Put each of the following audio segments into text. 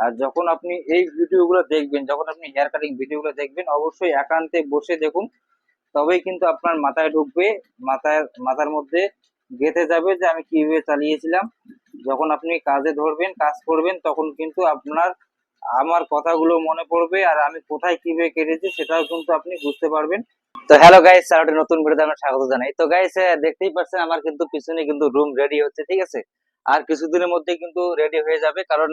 আর যখন আপনি এই ভিডিওগুলো দেখবেন, যখন আপনি হেয়ার কাটিং ভিডিওগুলো দেখবেন, অবশ্যই একান্তে বসে দেখুন। তবেই কিন্তু আপনার মাথায় ঢুকবে মাথায় মাথার মধ্যে গেঁথে যাবে যে আমি কীভাবে চালিয়েছিলাম। যখন আপনি কাজে ধরবেন, কাজ করবেন, তখন কিন্তু আপনার, আমার কথাগুলো মনে পড়বে আর আমি কোথায় কীভাবে কেটেছি সেটাও কিন্তু আপনি বুঝতে পারবেন। তো হ্যালো গাইস একটা নতুন ভিডিওতে আমরা স্বাগত জানাই। তো গাইস দেখতেই পাচ্ছেন আমার কিন্তু পিছনে কিন্তু রুম রেডি হচ্ছে, ঠিক আছে? আর কিছুদিনের মধ্যে কিন্তু রেডি হয়ে যাবে। কারণ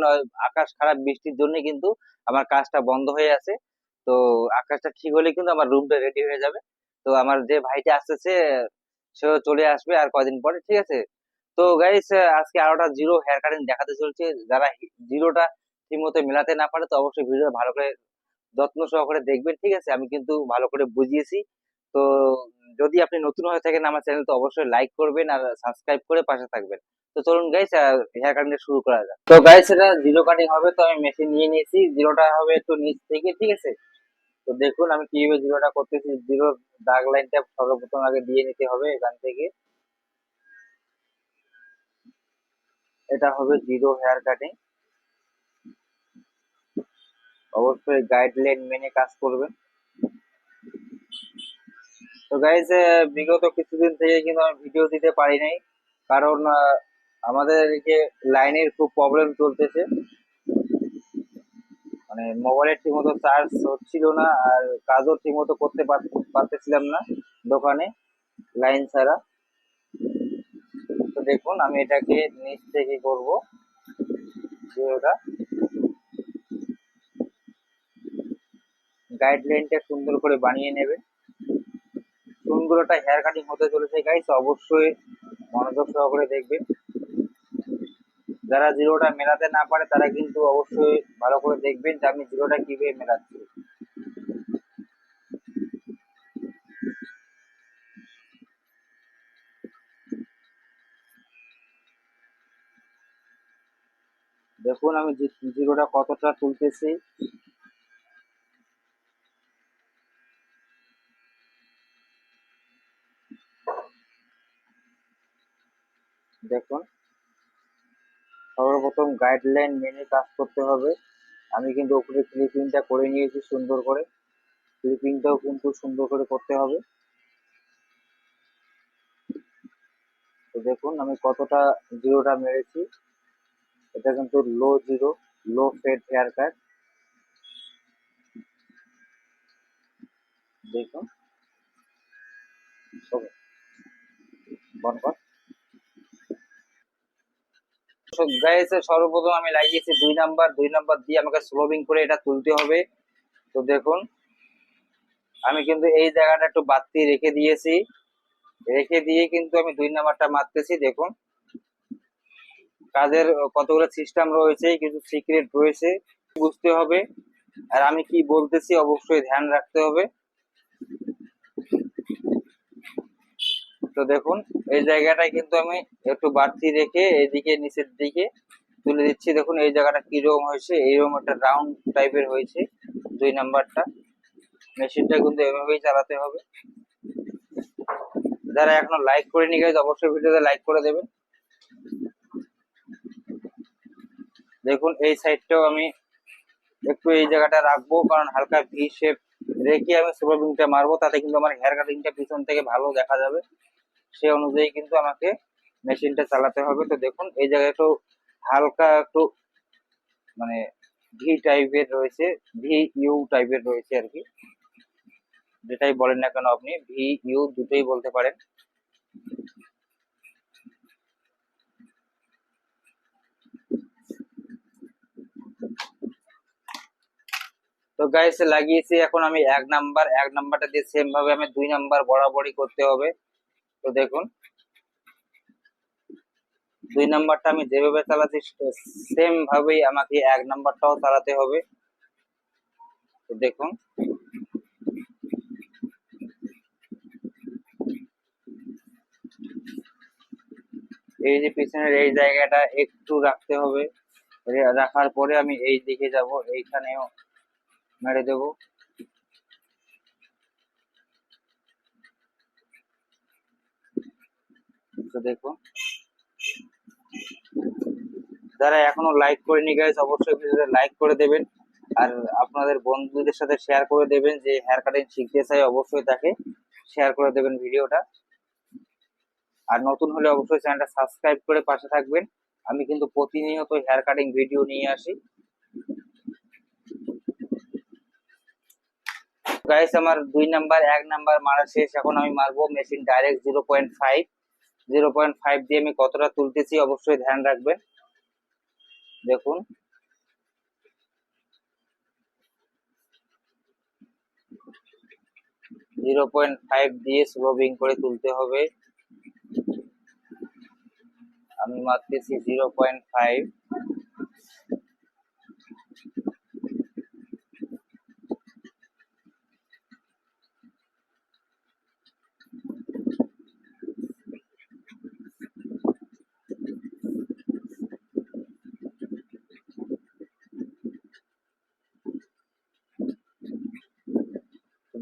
আকাশ খারাপ, বৃষ্টির জন্য কিন্তু আমার কাজটা বন্ধ হয়ে আছে। তো আকাশটা ঠিক হলে কিন্তু আমার রুমটা রেডি হয়ে যাবে। তো আমার যে ভাইটা আসতেছে, সেও চলে আসবে আর কয়দিন পরে, ঠিক আছে? তো গাইস আজকে আরোটা জিরো হেয়ার কাটিং দেখাতে চলছে। যারা জিরোটা ঠিক মতো মেলাতে না পারে, তো অবশ্যই ভিডিও ভালো করে যত্ন সহকারে দেখবেন, ঠিক আছে? আমি কিন্তু ভালো করে বুঝিয়েছি। তো যদি আপনি নতুন হয়ে থাকেন আমার চ্যানেল তো অবশ্যই লাইক করবেন আর সাবস্ক্রাইব করে পাশে থাকবেন। তো চলুন গাইস হেয়ার কাটিং শুরু করা যাক। তো গাইস এটা জিরো কাটিং হবে, তো আমি মেশিন নিয়ে নিয়েছি। জিরোটা হবে একটু নিচ থেকে, ঠিক আছে? তো দেখুন, আমি কীভাবে জিরোটা করতেছি। জিরো দাগ লাইনটা সর্বপ্রথম আগে দিয়ে নিতে হবে এখান থেকে। এটা হবে জিরো হেয়ার কাটিং অবশ্যই গাইডলাইন মেনে কাজ করবেন। তো গাইজ বিগত কিছুদিন থেকে কিন্তু আমি ভিডিও দিতে পারি নাই। কারণ আমাদের এদিকে লাইনের খুব প্রবলেম চলতেছে। মানে মোবাইলের ঠিকমতো চার্জ হচ্ছিল না আর কাজও ঠিকমতো করতে পার- পারতেছিলাম না দোকানে লাইন ছাড়া। তো দেখুন, আমি এটাকে নিচ থেকে করব। ভিডিওটা গাইডলাইনটা সুন্দর করে বানিয়ে নেবে। সুন্দর একটা হেয়ার কাটিং হতে চলেছে গাইস অবশ্যই মনোযোগ সহকারে দেখবেন। যারা জিরোটা মেলাতে না পারে, তারা কিন্তু অবশ্যই ভালো করে দেখবেন যে আমি জিরোটা কীভাবে মেলাচ্ছি। দেখুন, আমি জিরোটা কতটা তুলতেছি। দেখুন। সর্বপ্রথম গাইডলাইন মেনে কাজ করতে হবে। আমি কিন্তু উপরে ক্লিপিংটা করে নিয়েছি সুন্দর করে। ক্লিপিংটাও কিন্তু সুন্দর করে করতে হবে। তো দেখুন, আমি কতটা জিরোটা মেরেছি। এটা কিন্তু low zero low fade hair cut দেখুন। ওকে বন কর গাইস সর্বপ্রথম আমি লাগিয়েছি দুই নাম্বার দুই নাম্বার দিয়ে আমাকে স্লোবিং করে এটা তুলতে হবে। তো দেখুন, আমি কিন্তু এই জায়গাটা একটু বাড়তি রেখে দিয়েছি। রেখে দিয়ে কিন্তু আমি দুই নাম্বারটা মারতেছি, দেখুন। কাজের কতগুলো সিস্টেম রয়েছে, কিছু সিক্রেট রয়েছে, বুঝতে হবে। আর আমি কি বলতেছি, অবশ্যই ধ্যান রাখতে হবে। তো দেখুন, এই জায়গাটায় কিন্তু আমি একটু বাড়তি রেখে এদিকে নিচের দিকে তুলে দিচ্ছি। দেখুন, এই জায়গাটা কীরকম হয়েছে? এইরকম একটা রাউন্ড টাইপের হয়েছে দুই নাম্বারটা। মেশিনটা কিন্তু এভাবেই চালাতে হবে। যারা এখনও লাইক করে করেনি গাইজ অবশ্যই ভিডিওতে লাইক করে দেবেন। দেখুন, এই সাইডটাও আমি একটু এই জায়গাটা রাখব, কারণ হালকা ভি শেপ রেখে আমি সুপারবিংটা মারবো, তাতে কিন্তু আমার হেয়ার কাটিংটা পিছন থেকে ভালো দেখা যাবে। সে অনুযায়ী কিন্তু আমাকে মেশিনটা চালাতে হবে। তো দেখুন, এই জায়গায় একটু হালকা একটু মানে ভি টাইপের রয়েছে ভি ইউ টাইপের রয়েছে আর কি। যেটাই বলেন না কেন আপনি ভি ইউ দুটোই বলতে পারেন। তো গাইস লাগিয়েছি। এখন আমি এক নাম্বার এক নাম্বারটা দিয়ে সেম ভাবে আমি দুই নাম্বার বরাবরই করতে হবে। তো দেখুন। দুই নাম্বারটা আমি যেভাবে চালাচ্ছি সেম ভাবেই আমাকে এক নাম্বারটাও চালাতে হবে। তো দেখুন। এই যে পিছনের এই জায়গাটা একটু রাখতে হবে। রাখার পরে আমি এই দিকে যাব, এইখানেও মেরে দেব। তো দেখুন। যারা এখনও লাইক করেনি গাইস অবশ্যই ভিডিওটা লাইক করে দেবেন। আর আপনাদের বন্ধুদের সাথে শেয়ার করে দেবেন যে হেয়ার কাটিং শিখতে চাই অবশ্যই তাকে শেয়ার করে দেবেন ভিডিওটা। আর নতুন হলে অবশ্যই চ্যানেলটা সাবস্ক্রাইব করে পাশে থাকবেন। আমি কিন্তু প্রতিনিয়ত হেয়ার কাটিং ভিডিও নিয়ে আসি। গাইস আমার দুই নাম্বার এক নাম্বার মারা শেষ। এখন আমি মারবো machine direct zero point five zero point five দিয়ে আমি কতটা তুলতেছি অবশ্যই ধ্যান রাখবেন দেখুন। জিরো পয়েন্ট ফাইভ দিয়ে স্লোবিং করে তুলতে হবে। আমি মারতেছি জিরো পয়েন্ট ফাইভ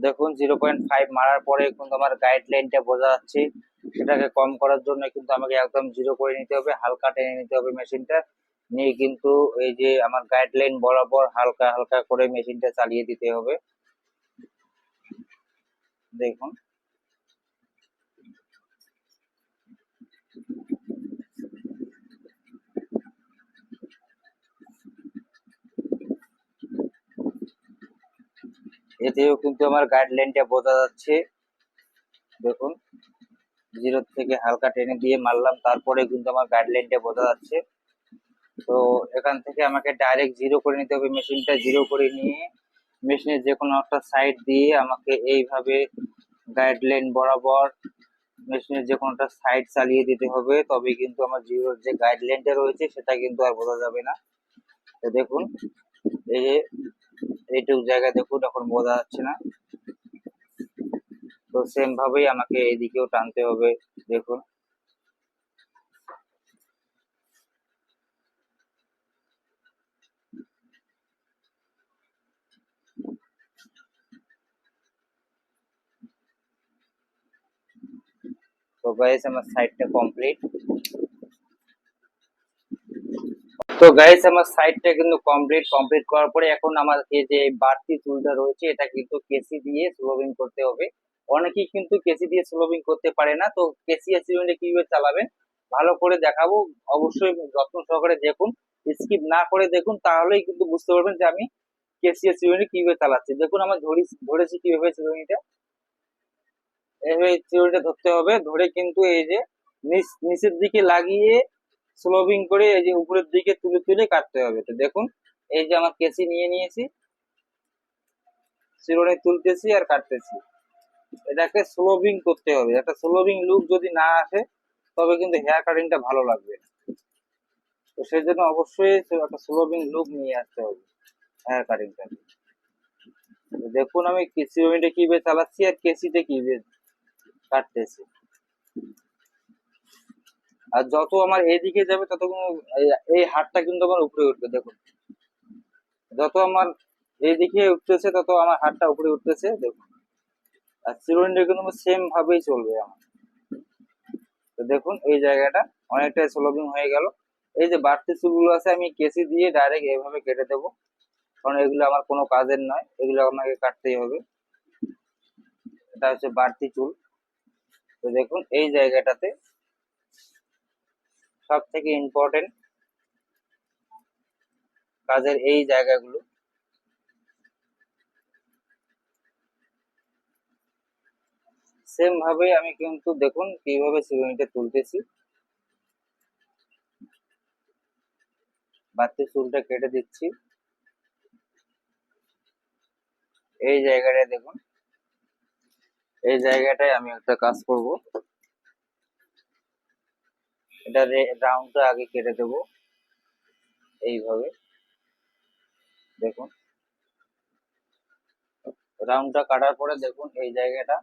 দেখুন জিরো পয়েন্ট ফাইভ মারার পরে কিন্তু আমার গাইডলাইনটা বোঝা যাচ্ছে। সেটাকে কম করার জন্য কিন্তু আমাকে একদম জিরো করে নিতে হবে, হালকা টেনে নিতে হবে মেশিনটা। নিয়ে কিন্তু এই যে আমার গাইডলাইন বরাবর হালকা হালকা করে মেশিনটা চালিয়ে দিতে হবে। দেখুন। এতেও কিন্তু আমার গাইডলাইনটা বোঝা যাচ্ছে। দেখুন জিরো থেকে হালকা টেনে দিয়ে মারলাম, তারপরে কিন্তু আমার গাইডলাইনটা বোঝা যাচ্ছে। তো এখান থেকে আমাকে ডাইরেক্ট জিরো করে নিতে হবে মেশিনটা জিরো করে নিয়ে মেশিনের যে কোনো একটা সাইড দিয়ে আমাকে এইভাবে গাইডলাইন বরাবর মেশিনের যে কোনো একটা সাইড চালিয়ে দিতে হবে। তবে কিন্তু আমার জিরোর যে গাইডলাইনটা রয়েছে, সেটা কিন্তু আর বোঝা যাবে না। তো দেখুন, এই যে এইটুকু জায়গা দেখুন এখন বোঝা যাচ্ছে না। তো সেম ভাবেই আমাকে এদিকেও টানতে হবে, দেখুন। তো গাইস আমার সাইডটা কমপ্লিট তো গাইস আমার সাইডটা কিন্তু কমপ্লিট কমপ্লিট করার পরে এখন আমার যে বাড়তি চুলটা রয়েছে, এটা কিন্তু কেসি দিয়ে স্লোবিং করতে হবে। অনেকেই কিন্তু কেসি দিয়ে স্লোবিং করতে পারে না, তো কেসি অ্যাসিমেন্টে কীভাবে চালাবেন, ভালো করে দেখাবো। অবশ্যই যত্ন সহকারে দেখুন স্কিপ না করে দেখুন, তাহলেই কিন্তু বুঝতে পারবেন যে আমি কেসি অ্যাসিমেন্টে কীভাবে চালাচ্ছি। দেখুন, আমার ধরি, ধরেছি কীভাবে চিরুনিটা এইভাবে চিরুনিটা ধরতে হবে, ধরে কিন্তু এই যে নিচ, নিচের দিকে লাগিয়ে স্লোবিং করে এই যে উপরের দিকে তুলে তুলে কাটতে হবে। তো দেখুন, এই যে আমার কেসি নিয়ে নিয়েছি। চিরুনি তুলতেছি আর কাটতেছি। এটাকে স্লোবিং করতে হবে। একটা স্লোবিং লুক যদি না আসে, তবে কিন্তু হেয়ার কাটিংটা ভালো লাগবে তো সেই জন্য অবশ্যই একটা স্লোবিং লুক নিয়ে আসতে হবে হেয়ার কাটিংটা দেখুন আমি চিরুনিটা কীভাবে চালাচ্ছি আর কেসিতে কীভাবে কাটতেছি। আর যত আমার এইদিকে যাবে, তত এই- হাতটা কিন্তু আমার উপরে উঠবে, দেখুন। যত আমার এইদিকে উঠতেছে, তত আমার হাতটা উপরে উঠতেছে, দেখুন। আর চিরুনিটা কিন্তু সেম ভাবেই চলবে আমার। তো দেখুন, এই জায়গাটা অনেকটা স্লোবিং হয়ে গেল। এই যে বাড়তি চুলগুলো আছে, আমি কেসি দিয়ে ডাইরেক্ট এইভাবে কেটে দেবো। কারণ এগুলো আমার কোনো কাজের নয়, এগুলো আমাকে কাটতেই হবে। এটা হচ্ছে বাড়তি চুল। তো দেখুন, এই জায়গাটাতে সব থেকে ইম্পর্টেন্ট কাজের এই জায়গাগুলো। সেম ভাবে আমি কিন্তু দেখুন কীভাবে চিরুনিটা তুলতেছি। বাড়তি চুলটা কেটে দিচ্ছি। এই জায়গাটায় দেখুন। এই জায়গাটায় আমি একটা কাজ করব। এটা রাউন্ডটা আগে কেটে দেব। এইভাবে। দেখুন। রাউন্ডটা কাটার পরে দেখুন, এই জায়গাটা।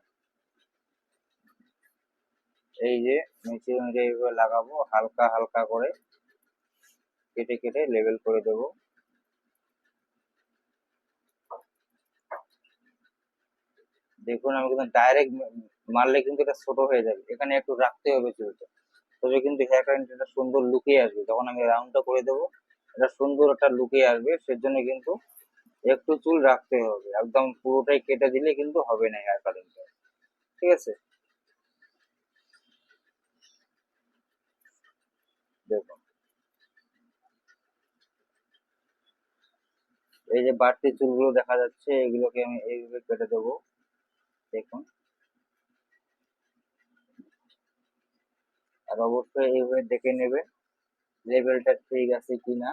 এই যে, নিচে এইভাবে লাগাবো, হালকা হালকা করে। কেটে কেটে লেভেল করে দেব। দেখুন আমি কিন্তু ডাইরেক্ট মারলে কিন্তু এটা ছোট হয়ে যাবে। এখানে একটু রাখতে হবে চুলটা। তবে কিন্তু হেয়ার কাটিংটা একটা সুন্দর লুকে আসবে। যখন আমি রাউন্ডটা করে দেবো এটা সুন্দর একটা লুকে আসবে, সেজন্য কিন্তু একটু চুল রাখতে হবে। একদম পুরোটাই কেটে দিলে কিন্তু হবে না হেয়ার কাটিংটা ঠিক আছে? দেখুন। এই যে বাড়তি চুলগুলো দেখা যাচ্ছে, এগুলোকে আমি এইভাবে কেটে দেবো। দেখুন। আর অবশ্যই এইভাবে দেখে নেবেন লেভেলটা ঠিক আছে কিনা।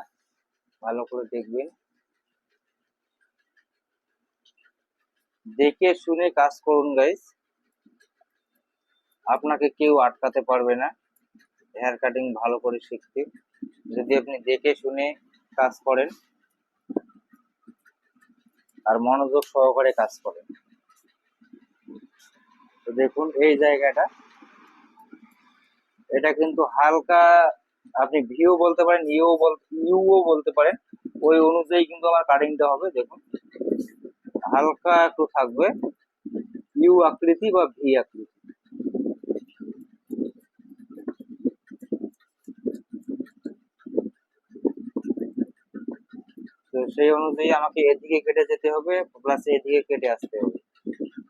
ভালো করে দেখবেন। দেখে শুনে কাজ করুন গাইস আপনাকে কেউ আটকাতে পারবে না। হেয়ার কাটিং ভালো করে শিখতে। যদি আপনি দেখে শুনে কাজ করেন আর মনোযোগ সহকারে কাজ করেন। তো দেখুন, এই জায়গাটা এটা কিন্তু হালকা, আপনি ভিও বলতে পারেন বল ইউও বলতে পারেন, ওই অনুযায়ী কিন্তু আমার কাটিংটা হবে, দেখুন। হালকা একটু থাকবে ইউ আকৃতি বা ভি আকৃতি। তো সেই অনুযায়ী আমাকে এদিকে কেটে যেতে হবে প্লাস এদিকে কেটে আসতে হবে।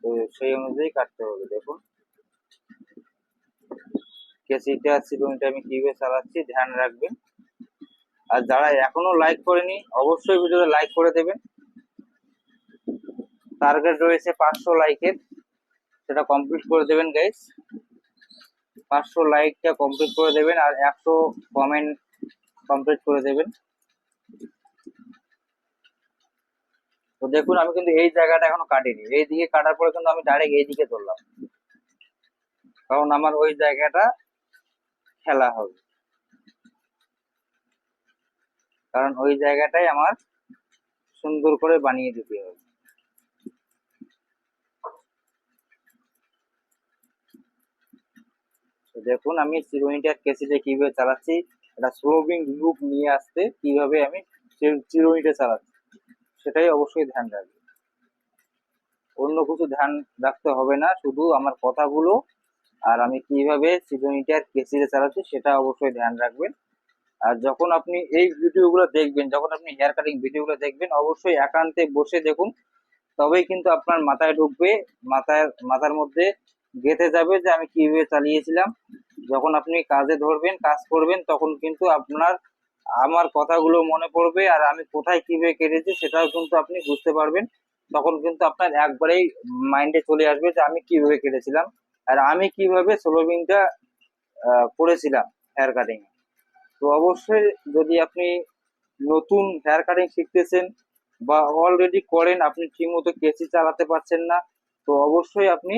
তো সেই অনুযায়ী কাটতে হবে, দেখুন। কেসিটা সিডুনিটা আমি কীভাবে চালাচ্ছি, ধ্যান রাখবেন। আর যারা এখনও লাইক করেনি, অবশ্যই ভিডিওতে লাইক করে দেবেন। টার্গেট রয়েছে পাঁচশো লাইকের সেটা কমপ্লিট করে দেবেন গাইস পাঁচশো লাইকটা কমপ্লিট করে দেবেন আর একশো কমেন্ট কমপ্লিট করে দেবেন। তো দেখুন, আমি কিন্তু এই জায়গাটা এখনও কাটিনি। এই দিকে কাটার পরে কিন্তু আমি ডাইরেক্ট এই দিকে ধরলাম। কারণ আমার ওই জায়গাটা খেলা হবে। কারণ ওই জায়গাটাই আমার সুন্দর করে বানিয়ে দিতে হবে। দেখুন, আমি চিরুনিটার কেসিটা কীভাবে চালাচ্ছি এটা স্লোবিং লুপ নিয়ে আসতে কীভাবে আমি চিরুনিটা চালাচ্ছি, সেটাই অবশ্যই ধ্যান রাখবে। অন্য কিছু ধ্যান রাখতে হবে না, শুধু আমার কথাগুলো আর আমি কীভাবে চিরুনিটার কেসিটা চালাচ্ছি সেটা অবশ্যই ধ্যান রাখবেন। আর যখন আপনি এই ভিডিওগুলো দেখবেন, যখন আপনি হেয়ার কাটিং ভিডিওগুলো দেখবেন, অবশ্যই একান্তে বসে দেখুন। তবেই কিন্তু আপনার মাথায় ঢুকবে মাথায় মাথার মধ্যে গেঁথে যাবে যে আমি কীভাবে চালিয়েছিলাম। যখন আপনি কাজে ধরবেন, কাজ করবেন, তখন কিন্তু আপনার, আমার কথাগুলো মনে পড়বে আর আমি কোথায় কীভাবে কেটেছি সেটাও কিন্তু আপনি বুঝতে পারবেন। তখন কিন্তু আপনার একবারেই মাইন্ডে চলে আসবে যে আমি কীভাবে কেটেছিলাম। আর আমি কীভাবে সোলোবিংটা করেছিলাম হেয়ার কাটিং তো অবশ্যই যদি আপনি নতুন হেয়ার কাটিং শিখতেছেন বা অলরেডি করেন, আপনি ঠিকমতো কেসি চালাতে পারছেন না, তো অবশ্যই আপনি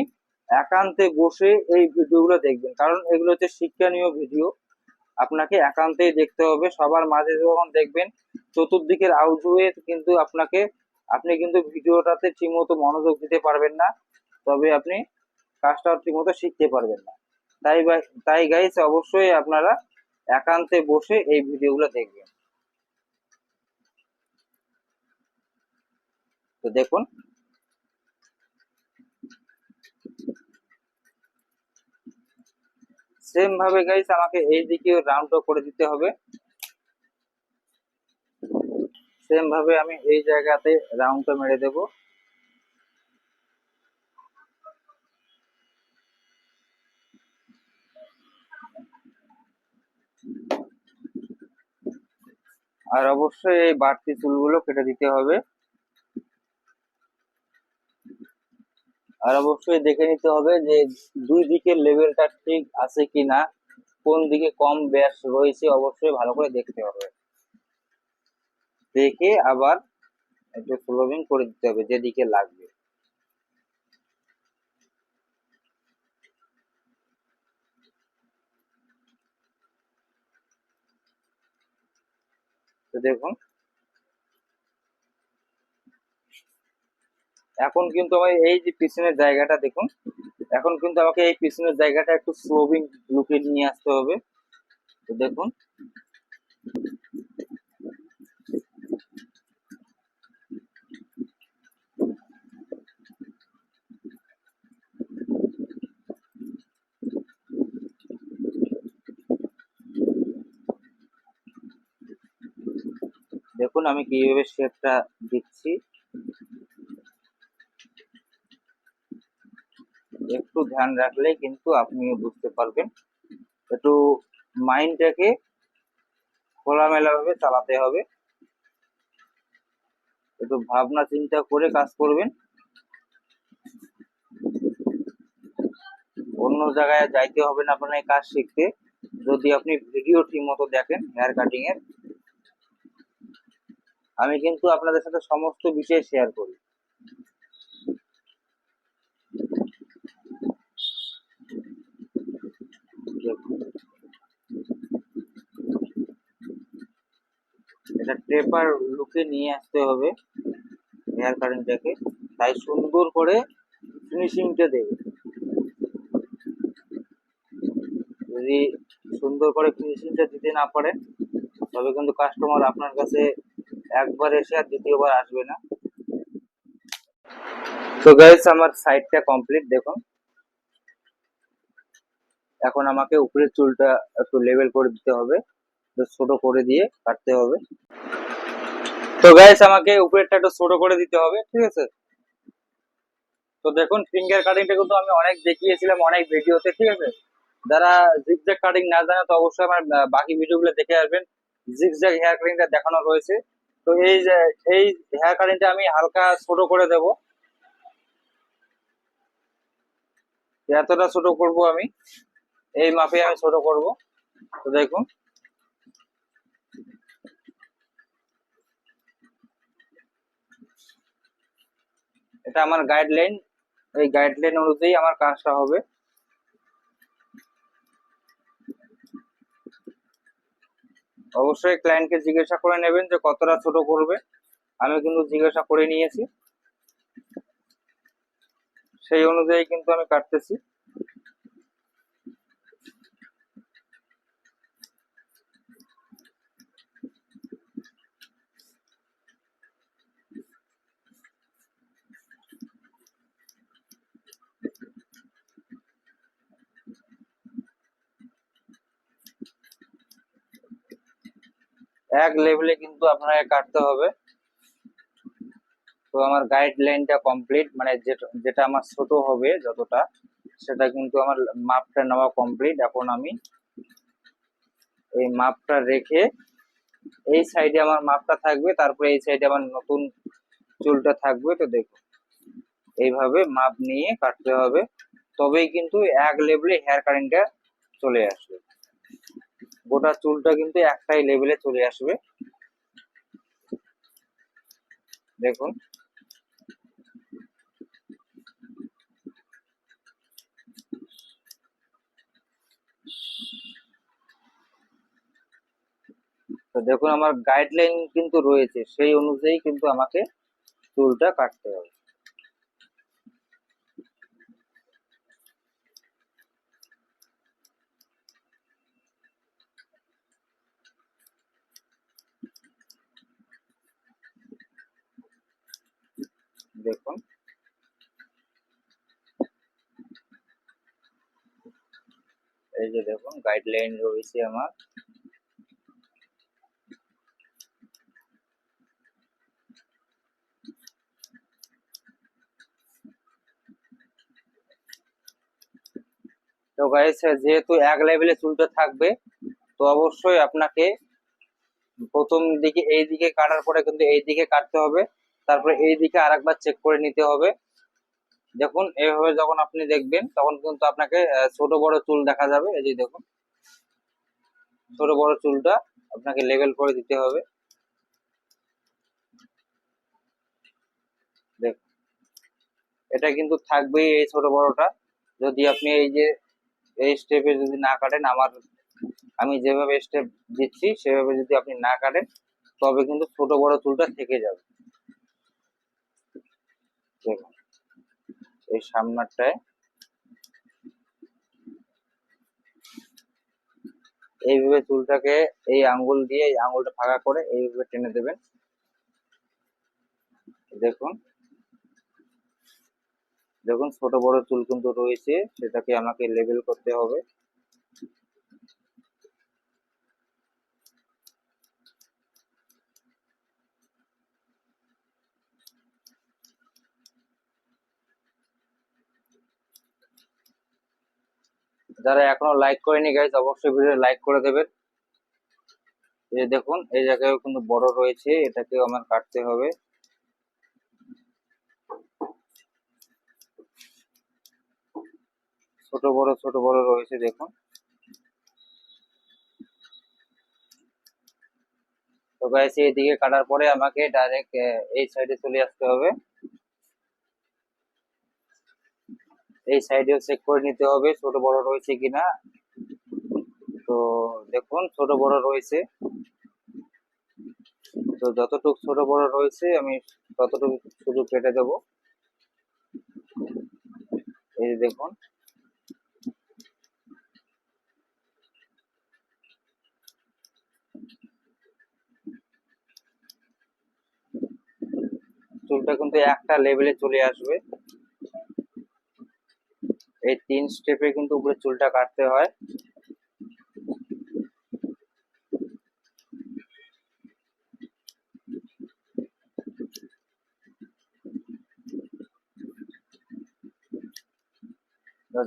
একান্তে বসে এই ভিডিওগুলো দেখবেন। কারণ এগুলো হচ্ছে শিক্ষণীয় ভিডিও। আপনাকে একান্তেই দেখতে হবে। সবার মাঝে যখন দেখবেন, চতুর্দিকের আউজ হয়ে কিন্তু আপনাকে, আপনি কিন্তু ভিডিওটাতে ঠিকমতো মনোযোগ দিতে পারবেন না। তবে আপনি কাজটা ঠিকমতো শিখতে পারবেন না। তাই তাই গাইস অবশ্যই আপনারা একান্তে বসে এই ভিডিওগুলো দেখবেন। তো দেখুন। সেম ভাবে গাইস আমাকে এই দিকে রাউন্ড করে দিতে হবে। সেম ভাবে আমি এই জায়গাতে রাউন্ডটা মেরে দেব। আর অবশ্যই এই বাড়তি চুলগুলো কেটে দিতে হবে। আর অবশ্যই দেখে নিতে হবে যে দুই দিকের লেভেলটা ঠিক আছে কি না কোন দিকে কম ব্যাস রয়েছে অবশ্যই ভালো করে দেখতে হবে। দেখে আবার একটু ফ্লোবিং করে দিতে হবে যেদিকে লাগবে। তো দেখুন। এখন কিন্তু আমার এই যে পিছনের জায়গাটা দেখুন, এখন কিন্তু আমাকে এই পিছনের জায়গাটা একটু স্লোবিং লুকে নিয়ে আসতে হবে। তো দেখুন। দেখুন, আমি কীভাবে শেপটা দিচ্ছি। একটু ধ্যান রাখলে কিন্তু আপনিও বুঝতে পারবেন। একটু মাইন্ডটাকে খোলামেলা ভাবে চালাতে হবে। একটু ভাবনা চিন্তা করে কাজ করবেন। অন্য জায়গায় যাইতে হবে না, আপনার কাজ শিখতে। যদি আপনি ভিডিও ঠিক মতো দেখেন, হেয়ার কাটিং এর আমি কিন্তু আপনাদের সাথে সমস্ত বিষয় শেয়ার করি। এটা টেপার লুকে নিয়ে আসতে হবে হেয়ার কাটিংটাকে তাই সুন্দর করে ফিনিশিংটা দেবে যদি সুন্দর করে ফিনিশিংটা দিতে না পারেন, তবে কিন্তু কাস্টমার আপনার কাছে একবার এসে আর দ্বিতীয়বার আসবে না। তো গাইস আমার সাইডটা কমপ্লিট দেখুন। এখন আমাকে উপরের চুলটা একটু লেভেল করে দিতে হবে। ছোট করে দিয়ে কাটতে হবে। তো গাইস আমাকে উপরেরটা একটু ছোট করে দিতে হবে, ঠিক আছে? তো দেখুন ফিঙ্গার কাটিংটা কিন্তু আমি অনেক দেখিয়েছিলাম, অনেক ভিডিওতে, ঠিক আছে? যারা জিগজ্যাগ কাটিং না জানে, তো অবশ্যই আমার বাকি ভিডিওগুলো দেখে আসবেন। জিগজ্যাগ হেয়ার কাটিংটা দেখানো রয়েছে। তো এই যে, এই হেয়ার কাটিংটা আমি হালকা ছোট করে দেব। এতটা ছোট করব আমি। এই মাপে আমি ছোট করব, তো দেখুন। এটা আমার গাইডলাইন এই গাইডলাইন অনুযায়ী আমার কাজটা হবে। অবশ্যই ক্লায়েন্টকে জিজ্ঞাসা করে নেবেন যে কতটা ছোট করবে। আমি কিন্তু জিজ্ঞাসা করে নিয়েছি। সেই অনুযায়ী কিন্তু আমি কাটতেছি। এক লেভেলে কিন্তু আপনাকে কাটতে হবে। তো আমার গাইডলাইনটা কমপ্লিট মানে যেটা আমার ছোট হবে যতটা, সেটা কিন্তু আমার মাপটা নেওয়া কমপ্লিট এখন আমি এই মাপটা রেখে এই সাইডে আমার মাপটা থাকবে, তারপরে এই সাইডে আমার নতুন চুলটা থাকবে, তো দেখো এইভাবে মাপ নিয়ে কাটতে হবে। তবেই কিন্তু এক লেভেলে হেয়ার কাটিংটা চলে আসবে। গোটা চুলটা কিন্তু একটাই লেভেলে চলে আসবে। দেখুন। তো দেখুন, আমার গাইডলাইন কিন্তু রয়েছে, সেই অনুযায়ী কিন্তু আমাকে চুলটা কাটতে হবে দেখুন দেখুন গাইডলাইন রয়েছে আমার। তো গাইস যেহেতু এক লেভেলে চুলটা থাকবে, তো অবশ্যই আপনাকে প্রথম দিকে এই দিকে কাটার পরে কিন্তু এই দিকে কাটতে হবে। তারপরে এই দিকে আরেকবার চেক করে নিতে হবে। দেখুন, এইভাবে যখন আপনি দেখবেন, তখন কিন্তু আপনাকে ছোট বড় চুল দেখা যাবে। এই যে দেখুন, ছোট বড় চুলটা আপনাকে লেভেল করে দিতে হবে। দেখুন এটা কিন্তু থাকবেই এই ছোট বড়টা। যদি আপনি এই যে, এই স্টেপে যদি না কাটেন, আমার, আমি যেভাবে স্টেপ দিচ্ছি, সেভাবে যদি আপনি না কাটেন, তবে কিন্তু ছোট বড় চুলটা থেকে যাবে। দেখুন এই সামনারটায় এইভাবে চুলটাকে এই আঙ্গুল দিয়ে এই আঙ্গুলটা ফাঁকা করে এইভাবে টেনে দেবেন। দেখুন। দেখুন, ছোট বড় চুল কিন্তু রয়েছে, সেটাকে আমাকে লেবেল করতে হবে। যারা এখনও লাইক করেনি গাইজ অবশ্যই ভিডিও লাইক করে দেবেন। এই দেখুন, এই জায়গায় কিন্তু বড় রয়েছে এটাকে আমার কাটতে হবে। ছোট বড় ছোট বড় রয়েছে, দেখুন। তো গাইস এইদিকে কাটার পরে আমাকে ডাইরেক্ট এই সাইডে চলে আসতে হবে। এই সাইডেও চেক করে নিতে হবে, ছোট বড় রয়েছে কিনা। তো দেখুন, ছোট বড় রয়েছে। তো যতটুকু ছোট বড় রয়েছে, আমি ততটুকু শুধু কেটে দেব। এই দেখুন। চুলটা কিন্তু একটা লেভেলে চলে আসবে। এই তিন স্টেপে কিন্তু উপরে চুলটা কাটতে হয়।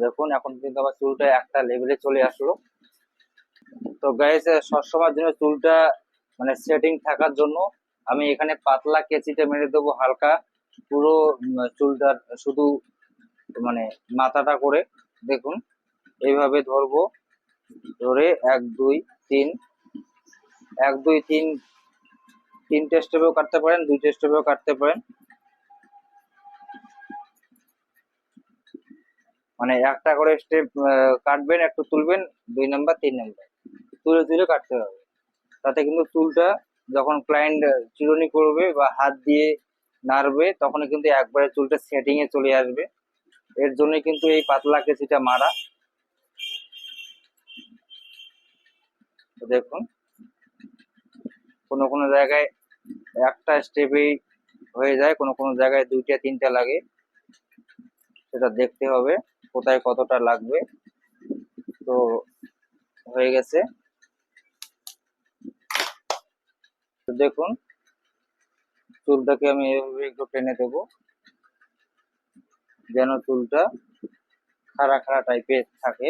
দেখুন এখন কিন্তু আমার চুলটা একটা লেভেলে চলে আসলো। তো গাইস সবসময়ের জন্য চুলটা মানে সেটিং থাকার জন্য আমি এখানে পাতলা কেচিটা মেরে দেবো হালকা। পুরো উম, চুলটার শুধু মানে মাথাটা করে দেখুন, এইভাবে ধরবো, ধরে এক, দুই, তিন, এক, দুই, তিন তিনটে স্টেপেও কাটতে পারেন দুইটা স্টেপেও কাটতে পারেন। মানে একটা করে স্টেপ কাটবেন, একটু তুলবেন, দুই নাম্বার তিন নাম্বার তুলে তুলে কাটতে হবে। তাতে কিন্তু চুলটা যখন ক্লায়েন্ট চিরুনি করবে বা হাত দিয়ে নাড়বে তখন কিন্তু একবারে চুলটা সেটিং এ চলে আসবে। এর জন্য কিন্তু এই পাতলা কেচিটা মারা। দেখুন। কোনো কোনো জায়গায় একটা স্টেপেই হয়ে যায়, কোনো কোনো জায়গায় দুইটা, তিনটা লাগে। সেটা দেখতে হবে, কোথায় কতটা লাগবে। তো হয়ে গেছে। দেখুন, চুলটাকে আমি এভাবে একটু টেনে দেবো। যেন চুলটা খাড়া খাড়া টাইপের থাকে।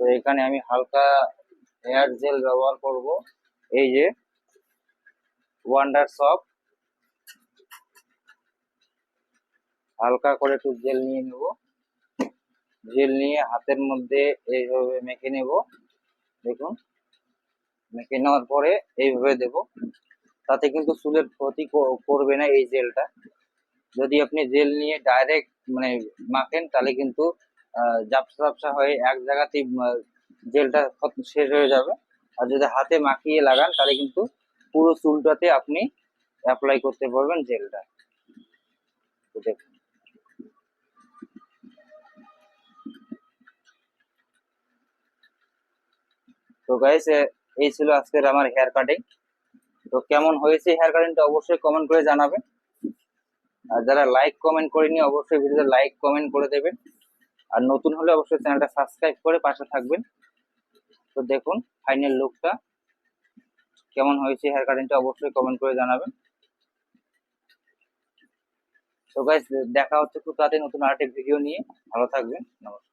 তো এখানে আমি হালকা হেয়ার জেল ব্যবহার করব। এই যে ওয়ান্ডার সফট হালকা করে একটু জেল নিয়ে নেব। জেল নিয়ে হাতের মধ্যে এইভাবে মেখে নেব। দেখুন, মেখে নেওয়ার পরে এইভাবে দেব। তাতে কিন্তু চুলের ক্ষতি করবে না এই জেলটা। যদি আপনি জেল নিয়ে ডাইরেক্ট মানে মাখেন, তাহলে কিন্তু জাপসা ঝাপসা হয়ে এক জায়গাতেই জেলটা শেষ হয়ে যাবে। আর যদি হাতে মাখিয়ে লাগান, তাহলে কিন্তু পুরো চুলটাতে আপনি অ্যাপ্লাই করতে পারবেন জেলটা। তো গাইস এই ছিল আজকের আমার হেয়ার কাটিং তো কেমন হয়েছে হেয়ার কাটিংটা অবশ্যই কমেন্ট করে জানাবেন। আর যারা লাইক কমেন্ট করেনি অবশ্যই ভিডিওতে লাইক কমেন্ট করে দেবেন। আর নতুন হলে অবশ্যই চ্যানেলটা সাবস্ক্রাইব করে পাশে থাকবেন। তো দেখুন ফাইনাল লুকটা কেমন হয়েছে হেয়ার কাটিংটা অবশ্যই কমেন্ট করে জানাবেন। তো গাইস দেখা হচ্ছে খুব তাড়াতাড়ি নতুন আরেকটি ভিডিও নিয়ে। ভালো থাকবেন, নমস্কার।